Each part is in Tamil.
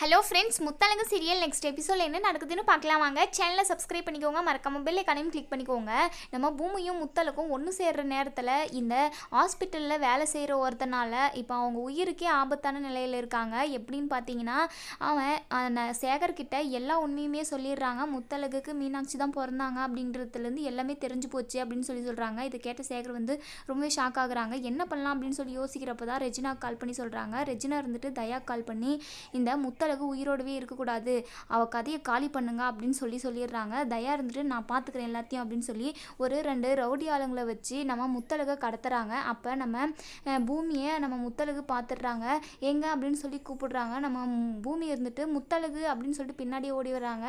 Hello friends Muthalangu serial next episode என்ன நடக்குதுன்னு பார்க்கலாம் வாங்க. சேனலை சப்ஸ்கிரைப் பண்ணிக்கோங்க மறக்காம பெல் கடையும் கிளிக் பண்ணிக்கோங்க. நம்ம பூமியும் முத்தலுக்கும் ஒன்று சேர்கிற நேரத்தில் இந்த ஹாஸ்பிட்டலில் வேலை செய்கிற ஒருத்தனால இப்போ அவங்க உயிருக்கே ஆபத்தான நிலையில் இருக்காங்க. எப்படின்னு பார்த்தீங்கன்னா அவன் அந்த சேகர்கிட்ட எல்லா உண்மையுமே சொல்லிடுறாங்க. முத்தலகுக்கு மீனாட்சி தான் பிறந்தாங்க அப்படின்றதுலேருந்து எல்லாமே தெரிஞ்சு போச்சு அப்படின்னு சொல்லி சொல்கிறாங்க இதை கேட்ட சேகர் வந்து ரொம்பவே ஷாக் ஆகுறாங்க. என்ன பண்ணலாம் அப்படின்னு சொல்லி யோசிக்கிறப்ப தான் ரெஜினா கால் பண்ணி சொல்கிறாங்க ரெஜினா இருந்துட்டு தயா கால் பண்ணி இந்த முத்தலகு உயிரோடவே இருக்கக்கூடாது. அவள் கதையை காலி பண்ணுங்க அப்படின்னு சொல்லி சொல்லிடுறாங்க. தயா இருந்துட்டு நான் பார்த்துக்கிறேன் எல்லாத்தையும் அப்படின்னு சொல்லி ஒரு ரெண்டு ரவுடி ஆளுங்களை வச்சு நம்ம முத்தழகை கடத்துறாங்க. அப்போ நம்ம பூமியை நம்ம முத்தழகு பார்த்துடுறாங்க எங்க அப்படின்னு சொல்லி கூப்பிடுறாங்க. நம்ம பூமி இருந்துட்டு முத்தழகு அப்படின்னு சொல்லிட்டு பின்னாடி ஓடி வராங்க.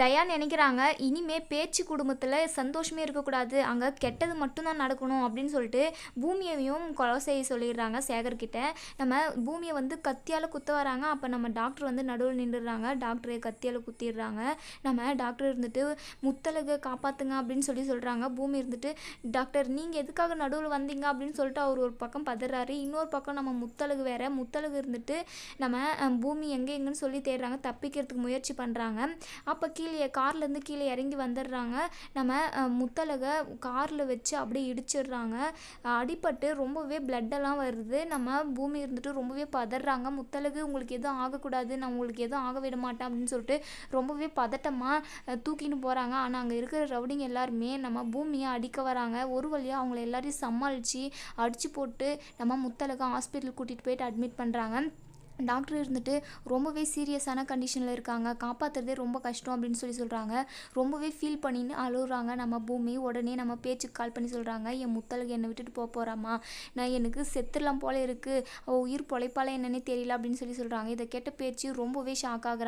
தயா நினைக்கிறாங்க. இனிமே பேச்சு குடும்பத்தில் சந்தோஷமே இருக்கக்கூடாது. அங்கே கெட்டது மட்டும்தான் நடக்கணும் அப்படின்னு சொல்லிட்டு பூமியையும் கொலை செய்ய சொல்லிடுறாங்க சேகர்கிட்ட. நம்ம பூமியை வந்து கத்தியால் குத்த வராங்க. அப்போ நம்ம டாக்டர் வந்து நடுவில் நின்றுடுறாங்க டாக்டரை கத்தியால் குத்திடுறாங்க. நம்ம டாக்டர் இருந்துட்டு முத்தலகை காப்பாற்றுங்க அப்படின்னு சொல்லி சொல்கிறாங்க பூமி இருந்துட்டு டாக்டர் நீங்கள் எதுக்காக நடுவில் வந்தீங்க அப்படின்னு சொல்லிட்டு அவர் ஒரு பக்கம் பதறாரு. இன்னொரு பக்கம் நம்ம முத்தலகு வேற. முத்தலகு இருந்துட்டு நம்ம பூமி எங்கே எங்கன்னு சொல்லி தேடுறாங்க. தப்பிக்கிறதுக்கு முயற்சி பண்ணுறாங்க அப்போ கீழே கார்லேருந்து கீழே இறங்கி வந்துடுறாங்க. நம்ம முத்தலகை காரில் வச்சு அப்படியே இடிச்சிடுறாங்க. அடிபட்டு ரொம்பவே பிளட்டெல்லாம் வருது. நம்ம பூமி இருந்துட்டு ரொம்பவே பதறாங்க. முத்தலகு உங்களுக்கு எதுவும் ஆகக்கூடாது. நான் உங்களுக்கு எதுவும் ஆக விட மாட்டேன் அப்படின்னு சொல்லிட்டு ரொம்பவே பதட்டமாக தூக்கின்னு போகிறாங்க ஆனால் அங்கே இருக்கிற ரவுடிங்க எல்லாருமே நம்ம பூமியை அடிக்க வராங்க. ஒரு வழியாக அவங்கள எல்லாரையும் சமாளித்து அடித்து போட்டு நம்ம முத்தலகை ஹாஸ்பிட்டல் கூட்டிகிட்டு போயிட்டு அட்மிட் பண்ணுறாங்க டாக்டர் இருந்துட்டு ரொம்பவே சீரியஸான கண்டிஷனில் இருக்காங்க. காப்பாற்றுறதே ரொம்ப கஷ்டம் அப்படின்னு சொல்லி சொல்கிறாங்க ரொம்பவே ஃபீல் பண்ணின்னு அழுகுறாங்க. நம்ம பூமி உடனே நம்ம பேச்சுக்கு கால் பண்ணி சொல்கிறாங்க என் முத்தலுக்கு என்னை விட்டுட்டு போக போகிறாமா நான் எனக்கு செத்துடலாம் போல இருக்குது அவள் உயிர் பொழைப்பால என்னன்னே தெரியல அப்படின்னு சொல்லி சொல்கிறாங்க இதை கேட்ட பேச்சு ரொம்பவே ஷாக் ஆகுறாங்க.